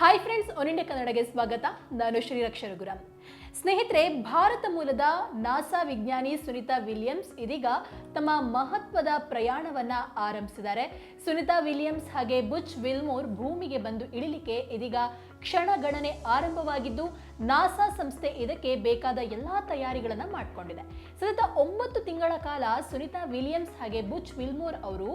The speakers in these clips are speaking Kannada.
ಹಾಯ್ ಫ್ರೆಂಡ್ಸ್ ಒನ್ ಇಂಡಿಯಾ ಕನ್ನಡಗೆ ಸ್ವಾಗತ. ನಾನು ಶ್ರೀರಕ್ಷ ರಘುರಾಮ್. ಸ್ನೇಹಿತರೆ, ಭಾರತ ಮೂಲದ ನಾಸಾ ವಿಜ್ಞಾನಿ ಸುನಿತಾ ವಿಲಿಯಮ್ಸ್ ಇದೀಗ ತಮ್ಮ ಮಹತ್ವದ ಪ್ರಯಾಣವನ್ನ ಆರಂಭಿಸಿದ್ದಾರೆ. ಸುನಿತಾ ವಿಲಿಯಮ್ಸ್ ಹಾಗೆ ಬುಚ್ ವಿಲ್ಮೋರ್ ಭೂಮಿಗೆ ಬಂದು ಇಳಿಲಿಕ್ಕೆ ಇದೀಗ ಕ್ಷಣಗಣನೆ ಆರಂಭವಾಗಿದ್ದು ನಾಸಾ ಸಂಸ್ಥೆ ಇದಕ್ಕೆ ಬೇಕಾದ ಎಲ್ಲಾ ತಯಾರಿಗಳನ್ನು ಮಾಡಿಕೊಂಡಿದೆ. ಸತತ ಒಂಬತ್ತು ತಿಂಗಳ ಕಾಲ ಸುನಿತಾ ವಿಲಿಯಮ್ಸ್ ಹಾಗೆ ಬುಚ್ ವಿಲ್ಮೋರ್ ಅವರು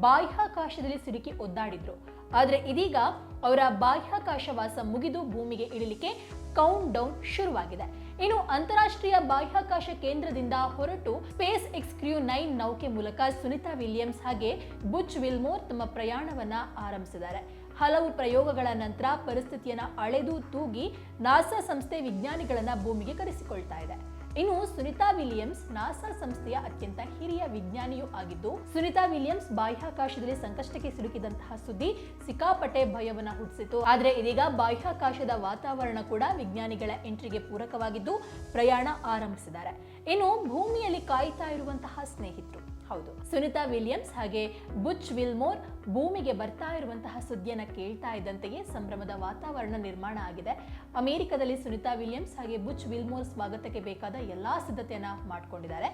ಬಾಹ್ಯಾಕಾಶದಲ್ಲಿ ಸಿಲುಕಿ ಒದ್ದಾಡಿದ್ರು. ಆದರೆ ಇದೀಗ ಅವರ ಬಾಹ್ಯಾಕಾಶ ವಾಸ ಮುಗಿದು ಭೂಮಿಗೆ ಇಳಿಲಿಕ್ಕೆ ಕೌಂಟ್ ಡೌನ್ ಶುರುವಾಗಿದೆ. ಇನ್ನು ಅಂತಾರಾಷ್ಟ್ರೀಯ ಬಾಹ್ಯಾಕಾಶ ಕೇಂದ್ರದಿಂದ ಹೊರಟು ಸ್ಪೇಸ್ ಎಕ್ಸ್ ಕ್ರ್ಯೂ ನೈನ್ ನೌಕೆ ಮೂಲಕ ಸುನಿತಾ ವಿಲಿಯಮ್ಸ್ ಹಾಗೆ ಬುಚ್ ವಿಲ್ಮೋರ್ ತಮ್ಮ ಪ್ರಯಾಣವನ್ನ ಆರಂಭಿಸಿದ್ದಾರೆ. ಹಲವು ಪ್ರಯೋಗಗಳ ನಂತರ ಪರಿಸ್ಥಿತಿಯನ್ನು ಅಳೆದು ತೂಗಿ ನಾಸಾ ಸಂಸ್ಥೆ ವಿಜ್ಞಾನಿಗಳನ್ನ ಭೂಮಿಗೆ ಕರೆಸಿಕೊಳ್ತಾ ಇದೆ. ಇನ್ನು ಸುನಿತಾ ವಿಲಿಯಮ್ಸ್ ನಾಸಾ ಸಂಸ್ಥೆಯ ಅತ್ಯಂತ ಹಿರಿಯ ವಿಜ್ಞಾನಿಯೂ ಆಗಿದ್ದು, ಸುನಿತಾ ವಿಲಿಯಮ್ಸ್ ಬಾಹ್ಯಾಕಾಶದಲ್ಲಿ ಸಂಕಷ್ಟಕ್ಕೆ ಸಿಲುಕಿದಂತಹ ಸುದ್ದಿ ಸಿಕ್ಕಾಪಟ್ಟೆ ಭಯವನ್ನ ಹುಟ್ಟಿಸಿತು. ಆದರೆ ಇದೀಗ ಬಾಹ್ಯಾಕಾಶದ ವಾತಾವರಣ ಕೂಡ ವಿಜ್ಞಾನಿಗಳ ಎಂಟ್ರಿಗೆ ಪೂರಕವಾಗಿದ್ದು ಪ್ರಯಾಣ ಆರಂಭಿಸಿದ್ದಾರೆ. ಇನ್ನು ಭೂಮಿಯಲ್ಲಿ ಕಾಯ್ತಾ ಇರುವಂತಹ ಸ್ನೇಹಿತರು ಹೌದು. ಸುನಿತಾ ವಿಲಿಯಮ್ಸ್ ಹಾಗೆ ಬುಚ್ ವಿಲ್ಮೋರ್ ಭೂಮಿಗೆ ಬರ್ತಾ ಇರುವಂತಹ ಸುದ್ದಿಯನ್ನ ಕೇಳ್ತಾ ಇದ್ದಂತೆಯೇ ಸಂಭ್ರಮದ ವಾತಾವರಣ ನಿರ್ಮಾಣ ಆಗಿದೆ. ಅಮೆರಿಕದಲ್ಲಿ ಸುನಿತಾ ವಿಲಿಯಮ್ಸ್ ಹಾಗೆ ಬುಚ್ ವಿಲ್ಮೋರ್ ಸ್ವಾಗತಕ್ಕೆ ಬೇಕಾದ ಎಲ್ಲಾ ಸಿದ್ಧತೆಯನ್ನ ಮಾಡ್ಕೊಂಡಿದ್ದಾರೆ.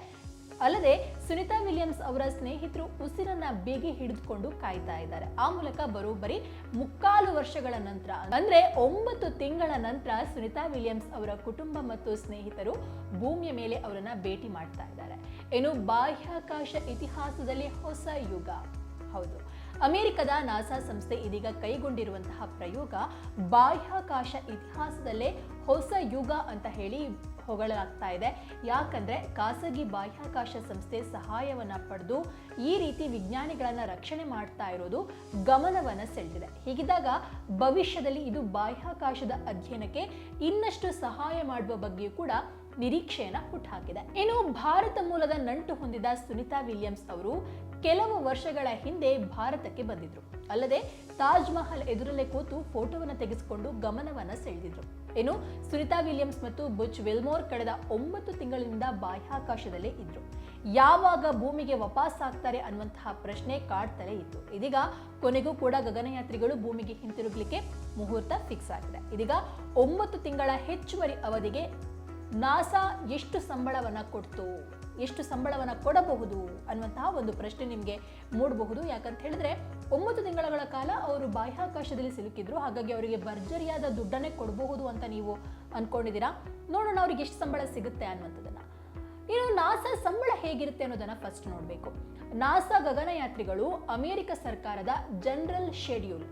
ಅಲ್ಲದೆ ಸುನಿತಾ ವಿಲಿಯಮ್ಸ್ ಅವರ ಸ್ನೇಹಿತರು ಉಸಿರನ್ನ ಬೇಗಿ ಹಿಡಿದುಕೊಂಡು ಕಾಯ್ತಾ ಇದ್ದಾರೆ. ಆ ಮೂಲಕ ಬರೋಬ್ಬರಿ ಮುಕ್ಕಾಲು ವರ್ಷಗಳ ನಂತರ, ಅಂದ್ರೆ ಒಂಬತ್ತು ತಿಂಗಳ ನಂತರ ಸುನಿತಾ ವಿಲಿಯಮ್ಸ್ ಅವರ ಕುಟುಂಬ ಮತ್ತು ಸ್ನೇಹಿತರು ಭೂಮಿಯ ಮೇಲೆ ಅವರನ್ನ ಭೇಟಿ ಮಾಡ್ತಾ ಇದ್ದಾರೆ. ಏನು ಬಾಹ್ಯಾಕಾಶ ಇತಿಹಾಸದಲ್ಲಿ ಹೊಸ ಯುಗ. ಹೌದು, ಅಮೆರಿಕದ ನಾಸಾ ಸಂಸ್ಥೆ ಇದೀಗ ಕೈಗೊಂಡಿರುವಂತಹ ಪ್ರಯೋಗ ಬಾಹ್ಯಾಕಾಶ ಇತಿಹಾಸದಲ್ಲೇ ಹೊಸ ಯುಗ ಅಂತ ಹೇಳಿ ಹೊಗಳಲಾಗ್ತಾ ಇದೆ. ಯಾಕಂದ್ರೆ ಖಾಸಗಿ ಬಾಹ್ಯಾಕಾಶ ಸಂಸ್ಥೆ ಸಹಾಯವನ್ನ ಪಡೆದು ಈ ರೀತಿ ವಿಜ್ಞಾನಿಗಳನ್ನ ರಕ್ಷಣೆ ಮಾಡ್ತಾ ಇರೋದು ಗಮನವನ್ನ ಸೆಳೆದಿದೆ. ಹೀಗಿದ್ದಾಗ ಭವಿಷ್ಯದಲ್ಲಿ ಇದು ಬಾಹ್ಯಾಕಾಶದ ಅಧ್ಯಯನಕ್ಕೆ ಇನ್ನಷ್ಟು ಸಹಾಯ ಮಾಡುವ ಬಗ್ಗೆಯೂ ಕೂಡ ನಿರೀಕ್ಷೆಯನ್ನ ಹುಟ್ಟಾಕಿದೆ ಇನ್ನು ಭಾರತ ಮೂಲದ ನಂಟು ಹೊಂದಿದ ಸುನಿತಾ ವಿಲಿಯಮ್ಸ್ ಅವರು ಕೆಲವು ವರ್ಷಗಳ ಹಿಂದೆ ಭಾರತಕ್ಕೆ ಬಂದಿದ್ರು. ಅಲ್ಲದೆ ತಾಜ್ ಮಹಲ್ ಎದುರಲ್ಲೇ ಕೂತು ಫೋಟೋವನ್ನು ತೆಗೆಸಿಕೊಂಡು ಗಮನವನ್ನ ಸೆಳೆದಿದ್ರು. ಏನು, ಸುನಿತಾ ವಿಲಿಯಮ್ಸ್ ಮತ್ತು ಬುಚ್ ವಿಲ್ಮೋರ್ ಕಳೆದ ಒಂಬತ್ತು ತಿಂಗಳಿನಿಂದ ಬಾಹ್ಯಾಕಾಶದಲ್ಲೇ ಇದ್ರು. ಯಾವಾಗ ಭೂಮಿಗೆ ವಾಪಸ್ ಆಗ್ತಾರೆ ಅನ್ನುವಂತಹ ಪ್ರಶ್ನೆ ಕಾಡ್ತಲೇ ಇತ್ತು. ಇದೀಗ ಕೊನೆಗೂ ಕೂಡ ಗಗನಯಾತ್ರಿಗಳು ಭೂಮಿಗೆ ಹಿಂತಿರುಗಲಿಕ್ಕೆ ಮುಹೂರ್ತ ಫಿಕ್ಸ್ ಆಗಿದೆ. ಇದೀಗ ಒಂಬತ್ತು ತಿಂಗಳ ಹೆಚ್ಚುವರಿ ಅವಧಿಗೆ ನಾಸಾ ಎಷ್ಟು ಸಂಬಳವನ್ನ ಕೊಡ್ತು? ಎಷ್ಟು ಸಂಬಳವನ್ನು ಕೊಡಬಹುದು ಅನ್ನುವಂತಹ ಒಂದು ಪ್ರಶ್ನೆ ನಿಮಗೆ ಮೂಡಬಹುದು. ಯಾಕಂತ ಹೇಳಿದ್ರೆ ಒಂಬತ್ತು ತಿಂಗಳ ಕಾಲ ಅವರು ಬಾಹ್ಯಾಕಾಶದಲ್ಲಿ ಸಿಲುಕಿದ್ರು. ಹಾಗಾಗಿ ಅವರಿಗೆ ಭರ್ಜರಿಯಾದ ದುಡ್ಡನ್ನೇ ಕೊಡಬಹುದು ಅಂತ ನೀವು ಅನ್ಕೊಂಡಿದ್ದೀರಾ? ನೋಡೋಣ ಅವ್ರಿಗೆ ಎಷ್ಟು ಸಂಬಳ ಸಿಗುತ್ತೆ ಅನ್ನುವಂಥದ್ದನ್ನು. ಇನ್ನು ನಾಸಾ ಸಂಬಳ ಹೇಗಿರುತ್ತೆ ಅನ್ನೋದನ್ನು ಫಸ್ಟ್ ನೋಡಬೇಕು. ನಾಸಾ ಗಗನಯಾತ್ರಿಗಳು ಅಮೆರಿಕ ಸರ್ಕಾರದ ಜನರಲ್ ಶೆಡ್ಯೂಲ್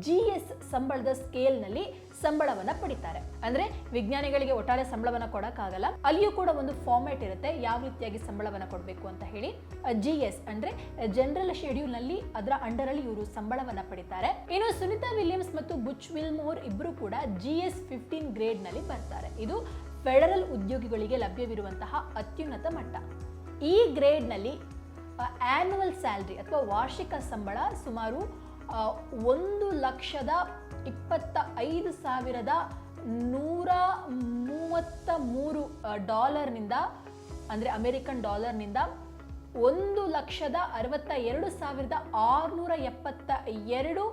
ಜಿ ಎಸ್ ಸಂಬಳದ ಸ್ಕೇಲ್ನಲ್ಲಿ ಸಂಬಳವನ್ನ ಪಡಿತಾರೆ. ಅಂದ್ರೆ ವಿಜ್ಞಾನಿಗಳಿಗೆ ಒಟ್ಟಾರೆ ಸಂಬಳವನ್ನ ಕೊಡಕ್ಕಾಗಲ್ಲ. ಅಲ್ಲಿಯೂ ಕೂಡ ಒಂದು ಫಾರ್ಮ್ಯಾಟ್ ಇರುತ್ತೆ. ಯಾವ ರೀತಿಯಾಗಿ ಸಂಬಳವನ್ನ ಕೊಡಬೇಕು ಅಂತ ಹೇಳಿ. ಜಿ ಎಸ್ ಅಂದ್ರೆ ಜನರಲ್ ಶೆಡ್ಯೂಲ್ನಲ್ಲಿ ಅದರ ಅಂಡರ್ ಅಲ್ಲಿ ಇವರು ಸಂಬಳವನ್ನ ಪಡಿತಾರೆ. ಇನ್ನು ಸುನಿತಾ ವಿಲಿಯಮ್ಸ್ ಮತ್ತು ಬುಚ್ ವಿಲ್ಮೋರ್ ಇಬ್ಬರು ಕೂಡ ಜಿ ಎಸ್ ಫಿಫ್ಟೀನ್ ಗ್ರೇಡ್ನಲ್ಲಿ ಬರ್ತಾರೆ. ಇದು ಫೆಡರಲ್ ಉದ್ಯೋಗಿಗಳಿಗೆ ಲಭ್ಯವಿರುವಂತಹ ಅತ್ಯುನ್ನತ ಮಟ್ಟ. ಈ ಗ್ರೇಡ್ನಲ್ಲಿ ಆನ್ಯುವಲ್ ಸ್ಯಾಲ್ರಿ ಅಥವಾ ವಾರ್ಷಿಕ ಸಂಬಳ ಸುಮಾರು ಒಂದು ಲಕ್ಷದ ಇಪ್ಪತ್ತ ಐದು ಸಾವಿರದ ನೂರ ಮೂವತ್ತ ಮೂರು ಡಾಲರ್ನಿಂದ, ಅಂದರೆ ಅಮೆರಿಕನ್ ಡಾಲರ್ನಿಂದ ಒಂದು ಲಕ್ಷದ ಅರವತ್ತ ಎರಡು ಸಾವಿರದ ಆರುನೂರ ಎಪ್ಪತ್ತ ಎರಡು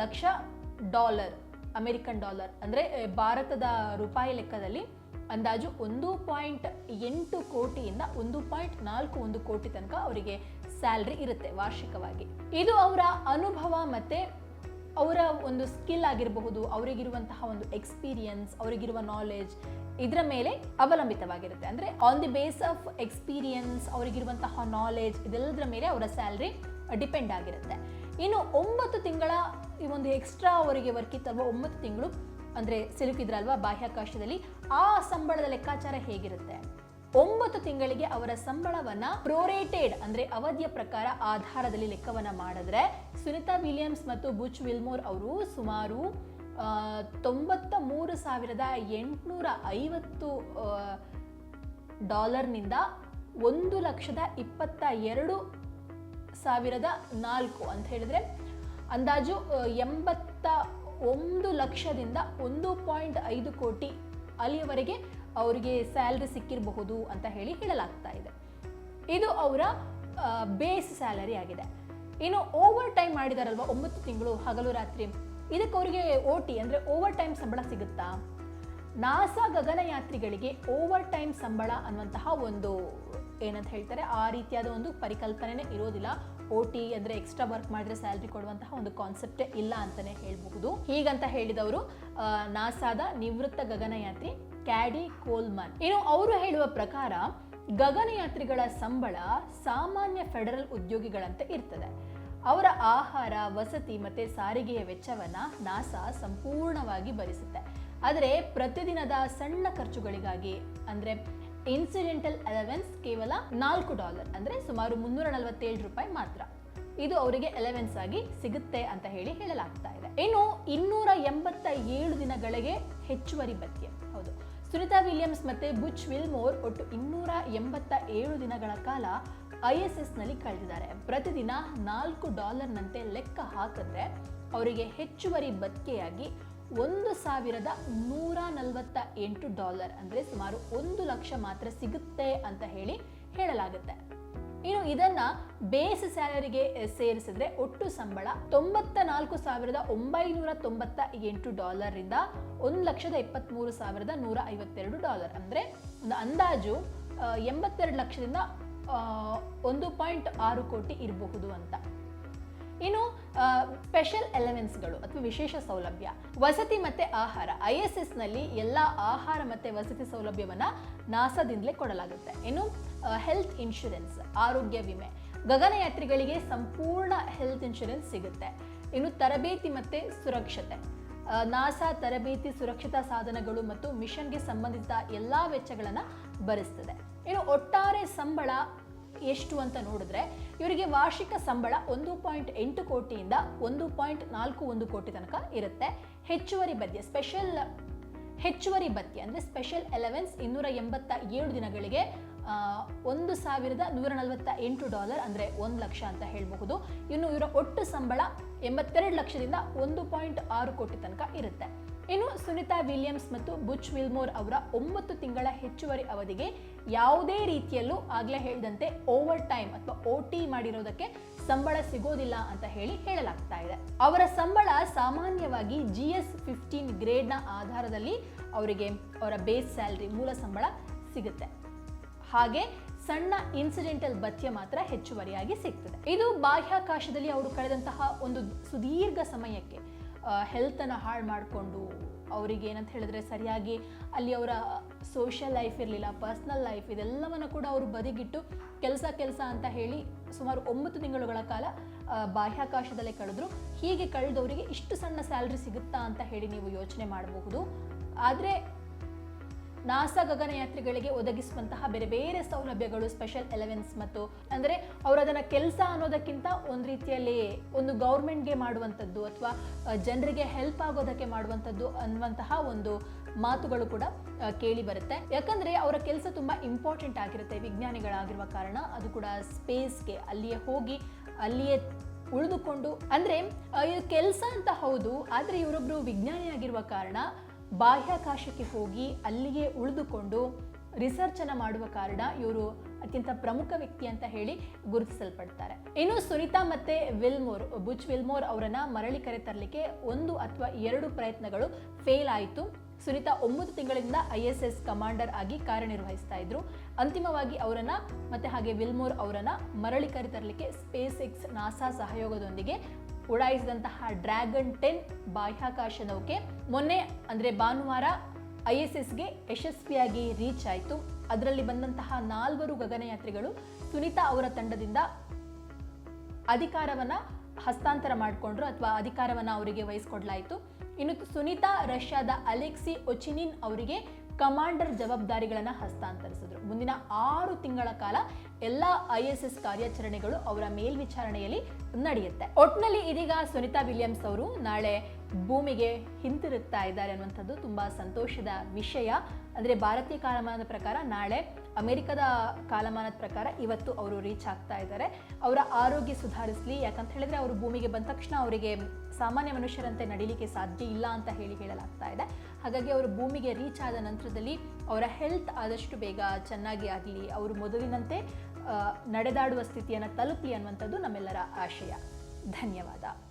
ಲಕ್ಷ ಡಾಲರ್, ಅಮೆರಿಕನ್ ಡಾಲರ್, ಅಂದರೆ ಭಾರತದ ರೂಪಾಯಿ ಲೆಕ್ಕದಲ್ಲಿ ಅಂದಾಜು ಒಂದು ಪಾಯಿಂಟ್ ಎಂಟು ಕೋಟಿಯಿಂದ ಒಂದು ಪಾಯಿಂಟ್ ನಾಲ್ಕು ಒಂದು ಕೋಟಿ ತನಕ ಅವರಿಗೆ ಸ್ಯಾಲ್ರಿ ಇರುತ್ತೆ ವಾರ್ಷಿಕವಾಗಿ. ಇದು ಅವರ ಅನುಭವ ಮತ್ತೆ ಅವರ ಒಂದು ಸ್ಕಿಲ್ ಆಗಿರಬಹುದು, ಅವರಿಗಿರುವಂತಹ ಒಂದು ಎಕ್ಸ್ಪೀರಿಯನ್ಸ್, ಅವರಿಗಿರುವ ನಾಲೆಜ್ ಇದರ ಮೇಲೆ ಅವಲಂಬಿತವಾಗಿರುತ್ತೆ. ಅಂದರೆ on the base of experience ಅವರಿಗಿರುವಂತಹ knowledge ಇದೆಲ್ಲದರ ಮೇಲೆ ಅವರ ಸ್ಯಾಲ್ರಿ ಡಿಪೆಂಡ್ ಆಗಿರುತ್ತೆ. ಇನ್ನು ಒಂಬತ್ತು ತಿಂಗಳ ಈ ಒಂದು ಎಕ್ಸ್ಟ್ರಾ ಅವರಿಗೆ ವರ್ಕ್ ಇತ್ತಲ್ವ ಒಂಬತ್ತು ತಿಂಗಳು, ಅಂದರೆ ಸಿಲುಕಿದ್ರಲ್ವಾ ಬಾಹ್ಯಾಕಾಶದಲ್ಲಿ, ಆ ಸಂಬಳದ ಲೆಕ್ಕಾಚಾರ ಹೇಗಿರುತ್ತೆ? ಒಂಬತ್ತು ತಿಂಗಳಿಗೆ ಅವರ ಸಂಬಳವನ್ನ ಪ್ರೋರೇಟೆಡ್ ಅಂದ್ರೆ ಅವಧಿಯ ಪ್ರಕಾರ ಆಧಾರದಲ್ಲಿ ಲೆಕ್ಕವನ್ನ ಮಾಡಿದ್ರೆ ಸುನಿತಾ ವಿಲಿಯಮ್ಸ್ ಮತ್ತು ಬುಚ್ ವಿಲ್ಮೋರ್ ಅವರು ಸುಮಾರು ತೊಂಬತ್ತ ಮೂರು ಸಾವಿರದ ಎಂಟುನೂರ ಐವತ್ತು ಡಾಲರ್ನಿಂದ ಒಂದು ಲಕ್ಷದ ಇಪ್ಪತ್ತ ಎರಡು ಸಾವಿರದ ನಾಲ್ಕು ಅಂತ ಹೇಳಿದ್ರೆ ಅಂದಾಜು ಎಂಬತ್ತ ಒಂದು ಲಕ್ಷದಿಂದ ಒಂದು ಪಾಯಿಂಟ್ ಐದು ಕೋಟಿ ಅಲ್ಲಿಯವರೆಗೆ ಅವರಿಗೆ ಸ್ಯಾಲ್ರಿ ಸಿಕ್ಕಿರಬಹುದು ಅಂತ ಹೇಳಿ ಹೇಳಲಾಗ್ತಾ ಇದೆ. ಇದು ಅವರ ಬೇಸ್ ಸ್ಯಾಲರಿ ಆಗಿದೆ. ಇನ್ನು ಓವರ್ ಟೈಮ್ ಮಾಡಿದಾರಲ್ವ, ಒಂಬತ್ತು ತಿಂಗಳು, ಹಗಲು ರಾತ್ರಿ? ಇದಕ್ಕೆ ಅವರಿಗೆ ಓ ಟಿ ಅಂದರೆ ಓವರ್ ಟೈಮ್ ಸಂಬಳ ಸಿಗುತ್ತಾ? ನಾಸಾ ಗಗನಯಾತ್ರಿಗಳಿಗೆ ಓವರ್ ಟೈಮ್ ಸಂಬಳ ಅನ್ನುವಂತಹ ಒಂದು ಏನಂತ ಹೇಳ್ತಾರೆ, ಆ ರೀತಿಯಾದ ಒಂದು ಪರಿಕಲ್ಪನೆನೇ ಇರೋದಿಲ್ಲ. ಓ ಟಿ ಅಂದರೆ ಎಕ್ಸ್ಟ್ರಾ ವರ್ಕ್ ಮಾಡಿದ್ರೆ ಸ್ಯಾಲ್ರಿ ಕೊಡುವಂತಹ ಒಂದು ಕಾನ್ಸೆಪ್ಟೇ ಇಲ್ಲ ಅಂತಲೇ ಹೇಳಬಹುದು. ಹೀಗಂತ ಹೇಳಿದವರು ನಾಸಾದ ನಿವೃತ್ತ ಗಗನಯಾತ್ರಿ ಕ್ಯಾಡಿ ಕೋಲ್ಮನ್. ಇನ್ನು ಅವರು ಹೇಳುವ ಪ್ರಕಾರ ಗಗನಯಾತ್ರಿಗಳ ಸಂಬಳ ಸಾಮಾನ್ಯ ಫೆಡರಲ್ ಉದ್ಯೋಗಿಗಳಂತೆ ಇರ್ತದೆ. ಅವರ ಆಹಾರ, ವಸತಿ ಮತ್ತೆ ಸಾರಿಗೆಯ ವೆಚ್ಚವನ್ನ ನಾಸಾ ಸಂಪೂರ್ಣವಾಗಿ ಭರಿಸುತ್ತೆ. ಆದರೆ ಪ್ರತಿದಿನದ ಸಣ್ಣ ಖರ್ಚುಗಳಿಗಾಗಿ, ಅಂದ್ರೆ ಇನ್ಸಿಡೆಂಟಲ್ ಅಲೆವೆನ್ಸ್ ಕೇವಲ ನಾಲ್ಕು ಡಾಲರ್ ಅಂದ್ರೆ ಸುಮಾರು ಮುನ್ನೂರ ನಲವತ್ತೇಳು ರೂಪಾಯಿ ಮಾತ್ರ. ಇದು ಅವರಿಗೆ ಎಲೆವೆನ್ಸ್ ಆಗಿ ಸಿಗುತ್ತೆ ಅಂತ ಹೇಳಿ ಹೇಳಲಾಗ್ತಾ ಇದೆ. ಇನ್ನು ಇನ್ನೂರ ಎಂಬತ್ತ ಏಳು ದಿನಗಳಿಗೆ ಹೆಚ್ಚುವರಿ ಭತ್ಯೆ ಹೌದು. ಸುನಿತಾ ವಿಲಿಯಮ್ಸ್ ಮತ್ತೆ ಬುಚ್ ವಿಲ್ಮೋರ್ ಒಟ್ಟು ಇನ್ನೂರ ಎಂಬತ್ತ ಏಳು ದಿನಗಳ ಕಾಲ ಐ ಎಸ್ ಎಸ್ನಲ್ಲಿ ಕಳೆದಿದ್ದಾರೆ. ಪ್ರತಿದಿನ ನಾಲ್ಕು ಡಾಲರ್ನಂತೆ ಲೆಕ್ಕ ಹಾಕಿದ್ರೆ ಅವರಿಗೆ ಹೆಚ್ಚುವರಿ ಬದುಕೆಯಾಗಿ ಒಂದು ಸಾವಿರದ ನೂರ ನಲವತ್ತ ಎಂಟು ಡಾಲರ್, ಅಂದ್ರೆ ಸುಮಾರು ಒಂದು ಲಕ್ಷ ಮಾತ್ರ ಸಿಗುತ್ತೆ ಅಂತ ಹೇಳಿ ಹೇಳಲಾಗುತ್ತೆ. ಇನ್ನು ಇದನ್ನ ಬೇಸ್ ಸ್ಯಾಲರಿಗೆ ಸೇರಿಸಿದ್ರೆ ಒಟ್ಟು ಸಂಬಳ ತೊಂಬತ್ತ ನಾಲ್ಕು ಸಾವಿರದ ಒಂಬೈನೂರ ತೊಂಬತ್ತ ಎಂಟು ಡಾಲರ್ ಇಂದ ಒಂದು ಲಕ್ಷದ ಇಪ್ಪತ್ತ್ಮೂರು ಸಾವಿರದ ನೂರ ಐವತ್ತೆರಡು ಡಾಲರ್. ಅಂದ್ರೆ ಒಂದು ಅಂದಾಜು ಎಂಬತ್ತೆರಡು ಲಕ್ಷದಿಂದ ಒಂದು ಪಾಯಿಂಟ್ ಆರು ಕೋಟಿ ಇರಬಹುದು ಅಂತ. ಇನ್ನು ಸ್ಪೆಷಲ್ ಎಲೆಮೆಂಟ್ಸ್ಗಳು ಅಥವಾ ವಿಶೇಷ ಸೌಲಭ್ಯ, ವಸತಿ ಮತ್ತೆ ಆಹಾರ. ಐ ಎಸ್ ಎಸ್ನಲ್ಲಿ ಎಲ್ಲ ಆಹಾರ ಮತ್ತೆ ವಸತಿ ಸೌಲಭ್ಯವನ್ನ ನಾಸಾದಿಂದಲೇ ಕೊಡಲಾಗುತ್ತೆ. ಇನ್ನು ಹೆಲ್ತ್ ಇನ್ಶೂರೆನ್ಸ್ ಆರೋಗ್ಯ ವಿಮೆ. ಗಗನಯಾತ್ರಿಗಳಿಗೆ ಸಂಪೂರ್ಣ ಹೆಲ್ತ್ ಇನ್ಶೂರೆನ್ಸ್ ಸಿಗುತ್ತೆ. ಇನ್ನು, ತರಬೇತಿ ಮತ್ತೆ ಸುರಕ್ಷತೆ. ನಾಸಾ ತರಬೇತಿ ಸುರಕ್ಷತಾ ಸಾಧನಗಳು ಮತ್ತು ಮಿಷನ್ಗೆ ಸಂಬಂಧಿತ ಎಲ್ಲಾ ವೆಚ್ಚಗಳನ್ನು ಭರಿಸ್ತದೆ. ಇನ್ನು, ಒಟ್ಟಾರೆ ಸಂಬಳ ಎಷ್ಟು ಅಂತ ನೋಡಿದ್ರೆ ಇವರಿಗೆ ವಾರ್ಷಿಕ ಸಂಬಳ ಒಂದು ಪಾಯಿಂಟ್ ಎಂಟು ಕೋಟಿಯಿಂದ ಒಂದು ಪಾಯಿಂಟ್ ನಾಲ್ಕು ಒಂದು ಕೋಟಿ ತನಕ ಇರುತ್ತೆ. ಹೆಚ್ಚುವರಿ ಭತ್ಯೆ ಸ್ಪೆಷಲ್ ಹೆಚ್ಚುವರಿ ಭತ್ಯೆ ಅಂದರೆ ಸ್ಪೆಷಲ್ ಎಲೆವೆನ್ಸ್ ಇನ್ನೂರ ಎಂಬತ್ತ ಏಳು ದಿನಗಳಿಗೆ ಒಂದು ಸಾವಿರದ ನೂರ ನಲವತ್ತ ಎಂಟು ಡಾಲರ್ ಅಂದರೆ ಒಂದು ಲಕ್ಷ ಅಂತ ಹೇಳಬಹುದು. ಇನ್ನು ಇವರ ಒಟ್ಟು ಸಂಬಳ ಎಂಬತ್ತೆರಡು ಲಕ್ಷದಿಂದ ಒಂದು ಪಾಯಿಂಟ್ ಆರು ಕೋಟಿ ತನಕ ಇರುತ್ತೆ. ಇನ್ನು ಸುನಿತಾ ವಿಲಿಯಮ್ಸ್ ಮತ್ತು ಬುಚ್ ವಿಲ್ಮೋರ್ ಅವರ ಒಂಬತ್ತು ತಿಂಗಳ ಹೆಚ್ಚುವರಿ ಅವಧಿಗೆ ಯಾವುದೇ ರೀತಿಯಲ್ಲೂ ಆಗಲೇ ಹೇಳಿದಂತೆ ಓವರ್ ಟೈಮ್ ಅಥವಾ ಓ ಟಿ ಮಾಡಿರೋದಕ್ಕೆ ಸಂಬಳ ಸಿಗೋದಿಲ್ಲ ಅಂತ ಹೇಳಿ ಹೇಳಲಾಗ್ತಾ ಇದೆ. ಅವರ ಸಂಬಳ ಸಾಮಾನ್ಯವಾಗಿ ಜಿ ಎಸ್ ಫಿಫ್ಟೀನ್ ಗ್ರೇಡ್ನ ಆಧಾರದಲ್ಲಿ ಅವರಿಗೆ ಅವರ ಬೇಸ್ ಸ್ಯಾಲ್ರಿ ಮೂಲ ಸಂಬಳ ಸಿಗುತ್ತೆ. ಹಾಗೆ ಸಣ್ಣ ಇನ್ಸಿಡೆಂಟಲ್ ಭತ್ಯೆ ಮಾತ್ರ ಹೆಚ್ಚುವರಿಯಾಗಿ ಸಿಗ್ತದೆ. ಇದು ಬಾಹ್ಯಾಕಾಶದಲ್ಲಿ ಅವರು ಕಳೆದಂತಹ ಒಂದು ಸುದೀರ್ಘ ಸಮಯಕ್ಕೆ ಹೆಲ್ತ್ ಅನ್ನು ಹಾಳು ಮಾಡಿಕೊಂಡು ಅವರಿಗೆ ಏನಂತ ಹೇಳಿದ್ರೆ ಸರಿಯಾಗಿ ಅಲ್ಲಿ ಅವರ ಸೋಷಿಯಲ್ ಲೈಫ್ ಇರಲಿಲ್ಲ ಪರ್ಸ್ನಲ್ ಲೈಫ್ ಇದೆಲ್ಲವನ್ನು ಕೂಡ ಅವರು ಬದಿಗಿಟ್ಟು ಕೆಲಸ ಕೆಲಸ ಅಂತ ಹೇಳಿ ಸುಮಾರು ಒಂಬತ್ತು ತಿಂಗಳುಗಳ ಕಾಲ ಬಾಹ್ಯಾಕಾಶದಲ್ಲೇ ಕಳೆದ್ರು. ಹೀಗೆ ಕಳೆದವರಿಗೆ ಇಷ್ಟು ಸಣ್ಣ ಸ್ಯಾಲ್ರಿ ಸಿಗುತ್ತಾ ಅಂತ ಹೇಳಿ ನೀವು ಯೋಚನೆ ಮಾಡಬಹುದು. ಆದರೆ ನಾಸಾ ಗಗನಯಾತ್ರಿಗಳಿಗೆ ಒದಗಿಸುವಂತಹ ಬೇರೆ ಬೇರೆ ಸೌಲಭ್ಯಗಳು ಸ್ಪೆಷಲ್ ಎಲೆವೆನ್ಸ್ ಮತ್ತು ಅಂದರೆ ಅವರು ಅದನ್ನು ಕೆಲಸ ಅನ್ನೋದಕ್ಕಿಂತ ಒಂದು ರೀತಿಯಲ್ಲಿ ಒಂದು ಗೌರ್ಮೆಂಟ್ಗೆ ಮಾಡುವಂಥದ್ದು ಅಥವಾ ಜನರಿಗೆ ಹೆಲ್ಪ್ ಆಗೋದಕ್ಕೆ ಮಾಡುವಂಥದ್ದು ಅನ್ನುವಂತಹ ಒಂದು ಮಾತುಗಳು ಕೂಡ ಕೇಳಿ ಬರುತ್ತೆ. ಯಾಕಂದರೆ ಅವರ ಕೆಲಸ ತುಂಬ ಇಂಪಾರ್ಟೆಂಟ್ ಆಗಿರುತ್ತೆ, ವಿಜ್ಞಾನಿಗಳಾಗಿರುವ ಕಾರಣ. ಅದು ಕೂಡ ಸ್ಪೇಸ್ಗೆ ಅಲ್ಲಿಯೇ ಹೋಗಿ, ಅಲ್ಲಿಯೇ ಉಳಿದುಕೊಂಡು, ಅಂದರೆ ಕೆಲಸ ಅಂತ ಹೌದು, ಆದರೆ ಇವರೊಬ್ಬರು ವಿಜ್ಞಾನಿಯಾಗಿರುವ ಕಾರಣ ಬಾಹ್ಯಾಕಾಶಕ್ಕೆ ಹೋಗಿ ಅಲ್ಲಿಗೆ ಉಳಿದುಕೊಂಡು ರಿಸರ್ಚ್ ಅನ್ನ ಮಾಡುವ ಕಾರಣ ಇವರು ಅತ್ಯಂತ ಪ್ರಮುಖ ವ್ಯಕ್ತಿ ಅಂತ ಹೇಳಿ ಗುರುತಿಸಲ್ಪಡ್ತಾರೆ. ಇನ್ನು ಸುನಿತಾ ಮತ್ತೆ ವಿಲ್ಮೋರ್, ಬುಚ್ ವಿಲ್ಮೋರ್ ಅವರನ್ನ ಮರಳಿ ಕರೆ ತರಲಿಕ್ಕೆ ಒಂದು ಅಥವಾ ಎರಡು ಪ್ರಯತ್ನಗಳು ಫೇಲ್ ಆಯಿತು. ಸುನಿತಾ ಒಂಬತ್ತು ತಿಂಗಳಿಂದ ಐ ಎಸ್ ಎಸ್ ಕಮಾಂಡರ್ ಆಗಿ ಕಾರ್ಯನಿರ್ವಹಿಸ್ತಾ ಇದ್ರು. ಅಂತಿಮವಾಗಿ ಅವರನ್ನ ಮತ್ತೆ ಹಾಗೆ ವಿಲ್ಮೋರ್ ಅವರನ್ನ ಮರಳಿ ಕರೆ ತರಲಿಕ್ಕೆ ಸ್ಪೇಸ್ ಎಕ್ಸ್ ನಾಸಾ ಸಹಯೋಗದೊಂದಿಗೆ ಉಡಾಯಿಸಿದಂತಹ ಡ್ರ್ಯಾಗನ್ ಟೆನ್ ಬಾಹ್ಯಾಕಾಶ ನೌಕೆ ಮೊನ್ನೆ ಅಂದರೆ ಭಾನುವಾರ ಐ ಎಸ್ ಎಸ್ಗೆ ಯಶಸ್ವಿಯಾಗಿ ರೀಚ್ ಆಯಿತು. ಅದರಲ್ಲಿ ಬಂದಂತಹ ನಾಲ್ವರು ಗಗನಯಾತ್ರಿಗಳು ಸುನಿತಾ ಅವರ ತಂಡದಿಂದ ಅಧಿಕಾರವನ್ನು ಹಸ್ತಾಂತರ ಮಾಡಿಕೊಂಡ್ರು ಅಥವಾ ಅಧಿಕಾರವನ್ನು ಅವರಿಗೆ ವಹಿಸ್ಕೊಡ್ಲಾಯಿತು. ಇನ್ನು ಸುನಿತಾ, ರಷ್ಯಾದ ಅಲೆಕ್ಸಿ ಒಚಿನಿನ್ ಅವರಿಗೆ ಕಮಾಂಡರ್ ಜವಾಬ್ದಾರಿಗಳನ್ನು ಹಸ್ತಾಂತರಿಸಿದ್ರು. ಮುಂದಿನ ಆರು ತಿಂಗಳ ಕಾಲ ಎಲ್ಲ ಐ ಎಸ್ ಎಸ್ ಕಾರ್ಯಾಚರಣೆಗಳು ಅವರ ಮೇಲ್ವಿಚಾರಣೆಯಲ್ಲಿ ನಡೆಯುತ್ತೆ. ಒಟ್ನಲ್ಲಿ ಇದೀಗ ಸುನಿತಾ ವಿಲಿಯಮ್ಸ್ ಅವರು ನಾಳೆ ಭೂಮಿಗೆ ಹಿಂತಿರುಗ್ತಾ ಇದ್ದಾರೆ ಅನ್ನುವಂಥದ್ದು ತುಂಬಾ ಸಂತೋಷದ ವಿಷಯ. ಅಂದ್ರೆ ಭಾರತೀಯ ಕಾಲಮಾನದ ಪ್ರಕಾರ ನಾಳೆ ಅಮೆರಿಕದ ಕಾಲಮಾನದ ಪ್ರಕಾರ ಇವತ್ತು ಅವರು ರೀಚ್ ಆಗ್ತಾ ಇದ್ದಾರೆ. ಅವರ ಆರೋಗ್ಯ ಸುಧಾರಿಸಲಿ, ಯಾಕಂತ ಹೇಳಿದ್ರೆ ಅವರು ಭೂಮಿಗೆ ಬಂದ ತಕ್ಷಣ ಅವರಿಗೆ ಸಾಮಾನ್ಯ ಮನುಷ್ಯರಂತೆ ನಡೀಲಿಕ್ಕೆ ಸಾಧ್ಯ ಇಲ್ಲ ಅಂತ ಹೇಳಿ ಹೇಳಲಾಗ್ತಾ ಇದೆ. ಹಾಗಾಗಿ ಅವರು ಭೂಮಿಗೆ ರೀಚ್ ಆದ ನಂತರದಲ್ಲಿ ಅವರ ಹೆಲ್ತ್ ಆದಷ್ಟು ಬೇಗ ಚೆನ್ನಾಗಿ ಆಗಲಿ, ಅವರು ಮೊದಲಿನಂತೆ ನಡೆದಾಡುವ ಸ್ಥಿತಿಯನ್ನು ತಲುಪಲಿ ಅನ್ನುವಂಥದ್ದು ನಮ್ಮೆಲ್ಲರ ಆಶಯ. ಧನ್ಯವಾದ.